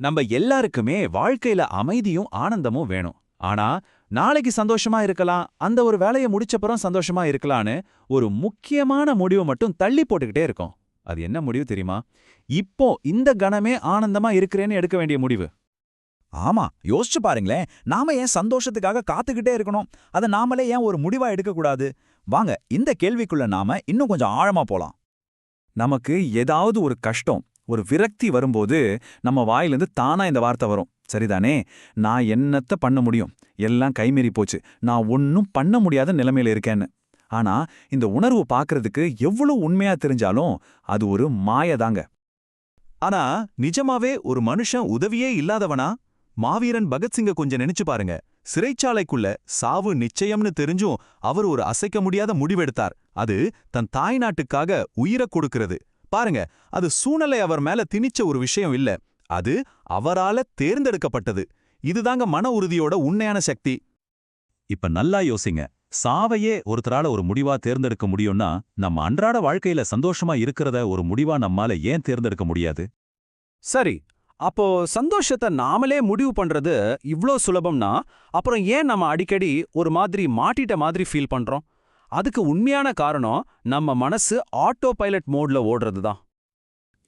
நம்ம எல்லாருக்குமே வாழ்க்கையில அமைதியும் ஆனந்தமும் வேணும். ஆனா நாளைக்கு சந்தோஷமா இருக்கலாம் அந்த ஒரு வேலையை முடிச்சப்புறம் சந்தோஷமா இருக்கலான்னு ஒரு முக்கியமான முடிவை மட்டும் தள்ளி போட்டுக்கிட்டே இருக்கோம். அது என்ன முடிவு தெரியுமா? இப்போ இந்த கணமே ஆனந்தமா இருக்கிறேன்னு எடுக்க வேண்டிய முடிவு. ஆமா யோசிச்சு பாருங்களேன். நாம ஏன் சந்தோஷத்துக்காக காத்துக்கிட்டே இருக்கணும்? அதை நாமளே ஏன் ஒரு முடிவா எடுக்கக்கூடாது? வாங்க இந்த கேள்விக்குள்ள நாம இன்னும் கொஞ்சம் ஆழமா போலாம். நமக்கு ஏதாவது ஒரு கஷ்டம் ஒரு விரக்தி வரும்போது நம்ம வாயிலிருந்து தானா இந்த வார்த்தை வரும். சரிதானே? நான் என்னத்த பண்ண முடியும்? எல்லாம் கைமீறி போச்சு. நான் ஒன்னும் பண்ண முடியாத நிலைமையில இருக்கேன்னு. ஆனா இந்த உணர்வு பார்க்கறதுக்கு எவ்வளவு உண்மையா தெரிஞ்சாலும் அது ஒரு மாயதாங்க. ஆனா நிஜமாவே ஒரு மனுஷன் உதவியே இல்லாதவனா? மாவீரன் பகத்சிங்க கொஞ்சம் நினைச்சு பாருங்க. சிறைச்சாலைக்குள்ள சாவு நிச்சயம்னு தெரிஞ்சும் அவர் ஒரு அசைக்க முடியாத முடிவெடுத்தார். அது தன் தாய் நாட்டுக்காக உயிரை கொடுக்கிறது. பாருங்க அது சூழ்நிலை அவர் மேல திணிச்ச ஒரு விஷயம் இல்ல. அது அவரால தேர்ந்தெடுக்கப்பட்டது. இதுதாங்க மன உறுதியோட உண்மையான சக்தி. இப்ப நல்லா யோசிங்க. சாவையே ஒருத்தரால ஒரு முடிவா தேர்ந்தெடுக்க முடியும்னா நம்ம அன்றாட வாழ்க்கையில சந்தோஷமா இருக்கிறத ஒரு முடிவா நம்மால ஏன் தேர்ந்தெடுக்க முடியாது? சரி. அப்போ சந்தோஷத்தை நாமளே முடிவு பண்றது இவ்ளோ சுலபம்னா அப்புறம் ஏன் நம்ம அடிக்கடி ஒரு மாதிரி மாட்டிட்ட மாதிரி ஃபீல் பண்றோம்? அதுக்கு உண்மையான காரணம் நம்ம மனசு ஆட்டோ பைலட் மோட்ல ஓடுறது தான்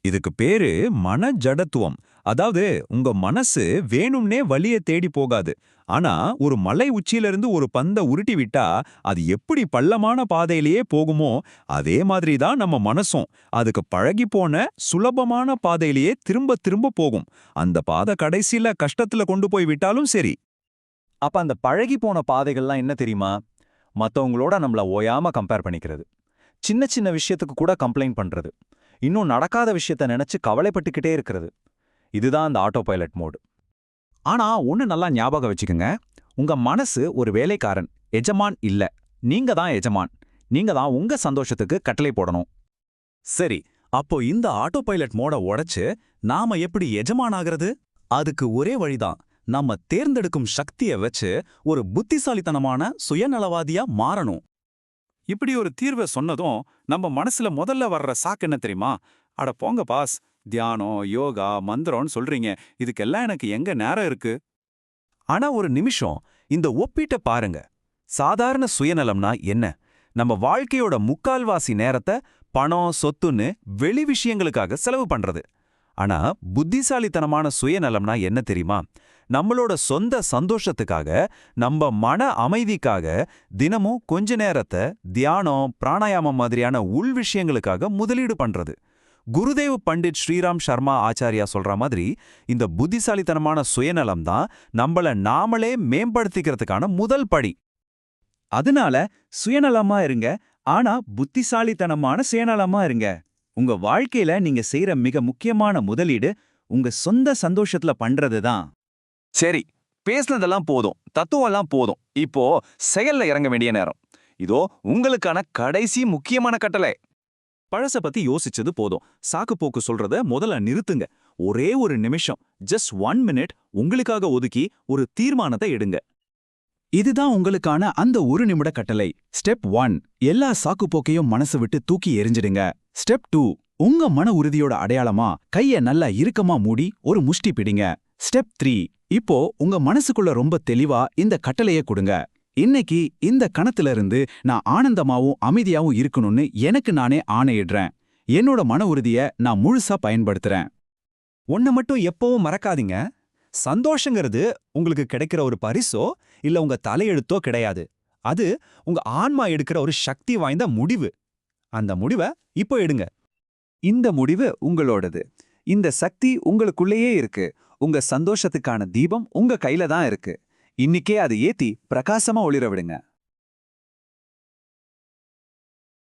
இதுக்கு பேரு மன ஜடத்துவம் அதாவது உங்க மனசு வேணும்னே வழிய தேடி போகாது. ஆனா ஒரு மலை உச்சியிலிருந்து ஒரு பந்த உருட்டி விட்டா அது எப்படி பள்ளமான பாதையிலேயே போகுமோ அதே மாதிரி தான் நம்ம மனசும். அதுக்கு பழகி போன சுலபமான பாதையிலேயே திரும்ப திரும்ப போகும். அந்த பாதை கடைசியில கஷ்டத்துல கொண்டு போய் விட்டாலும் சரி. அப்ப அந்த பழகி போன பாதைகள்லாம் என்ன தெரியுமா? மத்தவங்களோட நம்மள ஓயாம கம்பேர் பண்ணிக்கிறது. சின்ன சின்ன விஷயத்துக்கு கூட கம்ப்ளைண்ட் பண்றது. இன்னும் நடக்காத விஷயத்த நினைச்சு கவலைப்பட்டுக்கிட்டே இருக்கிறது. இதுதான் அந்த ஆட்டோ பைலட் மோடு ஆனா ஒன்று நல்லா ஞாபகம் வச்சுக்கோங்க. உங்க மனசு ஒரு வேலைக்காரன் எஜமான் இல்ல. நீங்க தான் எஜமான். நீங்க தான் உங்க சந்தோஷத்துக்கு கட்டளை போடணும். சரி அப்போ இந்த ஆட்டோ பைலட் மோட உடைச்சு நாம எப்படி எஜமானாகிறது அதுக்கு ஒரே வழிதான். நம்ம தேர்ந்தெடுக்கும் சக்திய வச்சு ஒரு புத்திசாலித்தனமான சுயநலவாதியா மாறணும். இப்படி ஒரு தீர்வை சொன்னதும் நம்ம மனசுல முதல்ல வர்ற சாக்கு என்ன தெரியுமா? அட போங்க பாஸ் தியானம் யோகா மந்திரம்னு சொல்றீங்க. இதுக்கெல்லாம் எனக்கு எங்க நேரம் இருக்கு? ஆனா ஒரு நிமிஷம் இந்த ஒப்பீட்டை பாருங்க. சாதாரண சுயநலம்னா என்ன? நம்ம வாழ்க்கையோட முக்கால்வாசி நேரத்தை பணம் சொத்துன்னு வெளி விஷயங்களுக்காக செலவு பண்றது. ஆனா புத்திசாலித்தனமான சுயநலம்னா என்ன தெரியுமா? நம்மளோட சொந்த சந்தோஷத்துக்காக நம்ம மன அமைதிக்காக தினமும் கொஞ்ச நேரத்தை தியானம் பிராணாயாமம் மாதிரியான உள் விஷயங்களுக்காக முதலீடு பண்றது. குருதேவ் பண்டிட் ஸ்ரீராம் சர்மா ஆச்சாரியா சொல்ற மாதிரி இந்த புத்திசாலித்தனமான சுயநலம் தான் நம்மள நாமளே மேம்படுத்திக்கிறதுக்கான முதல் படி. அதனால சுயநலமா இருங்க ஆனா புத்திசாலித்தனமான சுயநலமா இருங்க. உங்க வாழ்க்கையில நீங்க செய்யற மிக முக்கியமான முதலீடு உங்க சொந்த சந்தோஷத்துல பண்றது தான். சரி பேசுனதெல்லாம் போதும் தத்துவம்லாம் போதும். இப்போ செயல்ல இறங்க வேண்டிய நேரம். இதோ உங்களுக்கான கடைசி முக்கியமான கட்டளை. பழச பத்தி யோசிச்சது போதும். சாக்கு போக்கு சொல்றத முதல்ல நிறுத்துங்க. ஒரே ஒரு நிமிஷம் ஜஸ்ட் ஒன் மினிட் உங்களுக்காக ஒதுக்கி ஒரு தீர்மானத்தை எடுங்க. இதுதான் உங்களுக்கான அந்த ஒரு நிமிட கட்டளை. ஸ்டெப் ஒன் எல்லா சாக்குப்போக்கையும் மனசு விட்டு தூக்கி எரிஞ்சிடுங்க ஸ்டெப் டூ உங்க மன உறுதியோட அடையாளமா கைய நல்லா இறுக்கமா மூடி ஒரு முஷ்டி பிடிங்க. ஸ்டெப் த்ரீ இப்போ உங்க மனசுக்குள்ள ரொம்ப தெளிவா இந்த கட்டளைய கொடுங்க. இன்னைக்கு இந்த கணத்துல இருந்து நான் ஆனந்தமாவும் அமைதியாவும் இருக்கணும்னு எனக்கு நானே ஆணையிடுறேன். என்னோட மன உறுதிய நான் முழுசா பயன்படுத்துறேன். ஒன்ன மட்டும் எப்பவும் மறக்காதீங்க. சந்தோஷங்கிறது உங்களுக்கு கிடைக்கிற ஒரு பரிசோ இல்ல உங்க தலையெழுத்தோ கிடையாது. அது உங்க ஆன்மா எடுக்கிற ஒரு சக்தி வாய்ந்த முடிவு. அந்த முடிவை இப்போ எடுங்க. இந்த முடிவு உங்களோடது. இந்த சக்தி உங்களுக்குள்ளேயே இருக்கு. உங்க சந்தோஷத்துக்கான தீபம் உங்க கையில தான் இருக்கு. இன்னிக்கே அதை ஏத்தி பிரகாசமா ஒளிர விடுங்க.